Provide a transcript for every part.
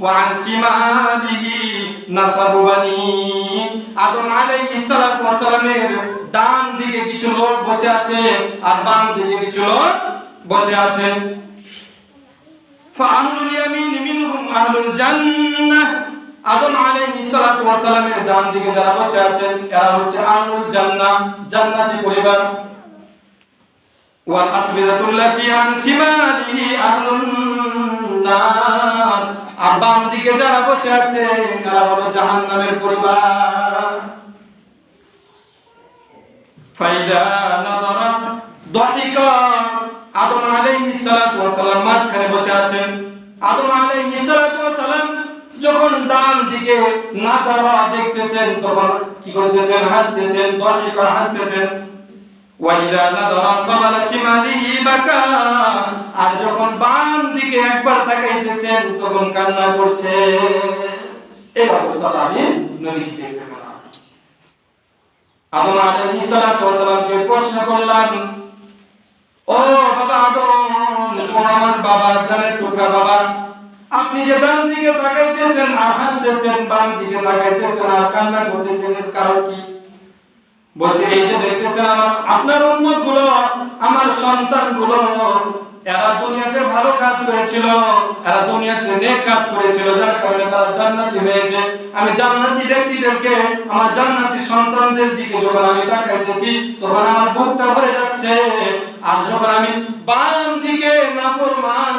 وعن شماله نصب بني আদম আলাইহিস সালাতু ওয়াস সালামের ডান দিকে কিছু লোক বসে আছে আর বাম দিকে কিছু লোক বসে আছে ফাআহলুল ইয়ামিন মিনহুম আহলুল জান্নাহ আদম আলাইহিস সালাতু ওয়াস সালামের ডান দিকে যারা বসে আছেন এরা হচ্ছে আহলুল জান্নাহ জান্নাতি পরিবার ওয়াল আসবিদাতুল্লাতি আন শিমালিহি আহলুন নার আর বাম দিকে যারা বসে আছে এরা হলো জাহান্নামের পরিবার। ফাইদা নাদারা দহিকা। আদম আলাইহিস সালাতু ওয়াস সালাম মাঝখানে বসে আছেন। আদম আলাইহিস সালাতু ওয়াস সালাম যখন ডান দিকে নাজারা দেখতেছেন, তখন কি করতেছেন? হাসতেছেন, দহিকা হাসতেছেন। আর যখন বাম দিকে একবার তাকাইতেছেন, তখন কান্না করছে। এই আমি আদম প্রশ্ন করলাম, ও বাবা আদম বাবা, জানের টুকরা বাবা, আপনি যে বাম দিকে তাকাইতেছেন আর হাসতেছেন, বাম দিকে তাকাইতেছেন আর কান্না করতেছেন কারণ কি? বলছে, এই যে দেখতেছেন আমার আপনার উম্মতগুলো আমার সন্তানগুলো এরা দুনিয়াতে ভালো কাজ করেছিল, এরা দুনিয়াতে নেক কাজ করেছিল, যার কারণে তারা জান্নাতি হয়েছে। আমি জান্নাতি ব্যক্তিদেরকে, আমার জান্নাতি সন্তানদের দিকে যখন আমি তাকাইতেছি, তখন আমার বুকটা ভরে যাচ্ছে। আর যখন আমি বাম দিকে নাফরমান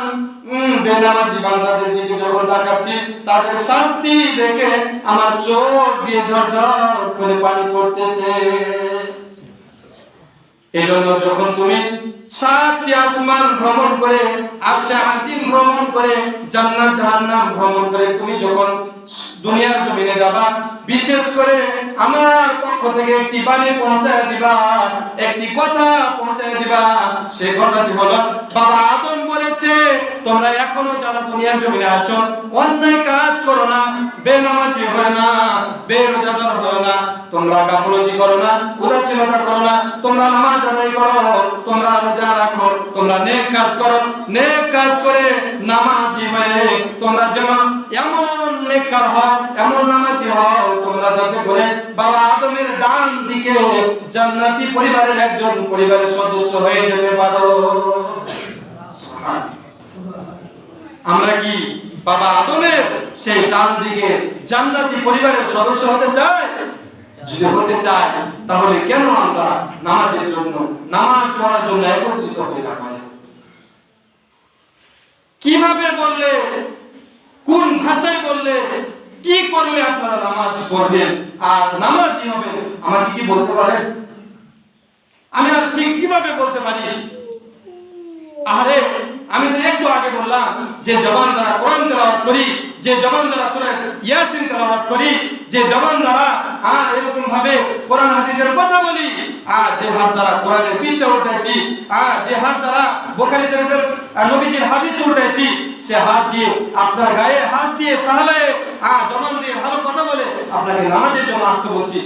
বেনামাজি বান্দাদের দিকে যখন তাকাচ্ছি, তাদের শাস্তি দেখে আমার চোখ দিয়ে ঝরঝর করে পানি পড়তেছে। এজন্য যখন তুমি সাতটি আসমান ভ্রমণ করে আর সে আজিম ভ্রমণ করে, জান্নাত জাহান্নাম ভ্রমণ করে, তুমি যখন দুনিয়ার জমিনে যাবা, বিশেষ করে আমার পক্ষ থেকে একটি বাণী পৌঁছায় দিবা, একটি কথা পৌঁছায় দিবা। সেই কথাটি হলো, বাবা আদম বলেছে, তোমরা এখনও যারা দুনিয়ার জমিনে আছো, অন্যায় কাজ করো না, বেনামাজি হয় না, বেরোজাদার হয় না, তোমরা গাফলতি করো না, উদাসীনতা করো না, তোমরা নামাজ আদায় করো, তোমরা রোজা রাখো, তোমরা নেক কাজ করো, নেক কাজ করে নামাজি হয়ে তোমরা যেন এমন নেককার হও, এমন নামাজি হও বাবা আদমের ডান জান্নাতি পরিবারের একজন পরিবারের সদস্য হয়ে যেতে পারো। আমরা কি বাবা আদমের সেই ডান দিকে জান্নাতি পরিবারের সদস্য হতে চাই? যদি হতে চাই, তাহলে কেন আমরা নামাজের জন্য, নামাজ পড়ার জন্য একত্রিত হই না কীভাবে বললে, কোন ভাষায় বললে কি করলে আপনারা নামাজ পড়বেন? আর নামাজি হবেন আমাকে কি বলতে পারেন? আমি আর ঠিক কীভাবে বলতে পারি? আরে, আমি তো একটু আগে বললাম যে জবান দ্বারা কোরআন তেলাওয়াত করি, যে জবান দ্বারা সূরা ইয়াসিন তেলাওয়াত করি, যে জবান দ্বারা হ্যাঁ এরকম ভাবে কোরআন হাদিসের কথা বলি, আর যে হাত দ্বারা কোরআনের পৃষ্ঠা উঠাইছি আর যে হাত দ্বারা বুখারী শরীফের নবীজির হাদিস উঠাইছি সে হাত দিয়ে, আপনার গায়ে হাত দিয়ে সাহলায় আহ জমান দিয়ে ভালো কথা বলে আপনাকে নামাজের জন্য আসতে বলছি।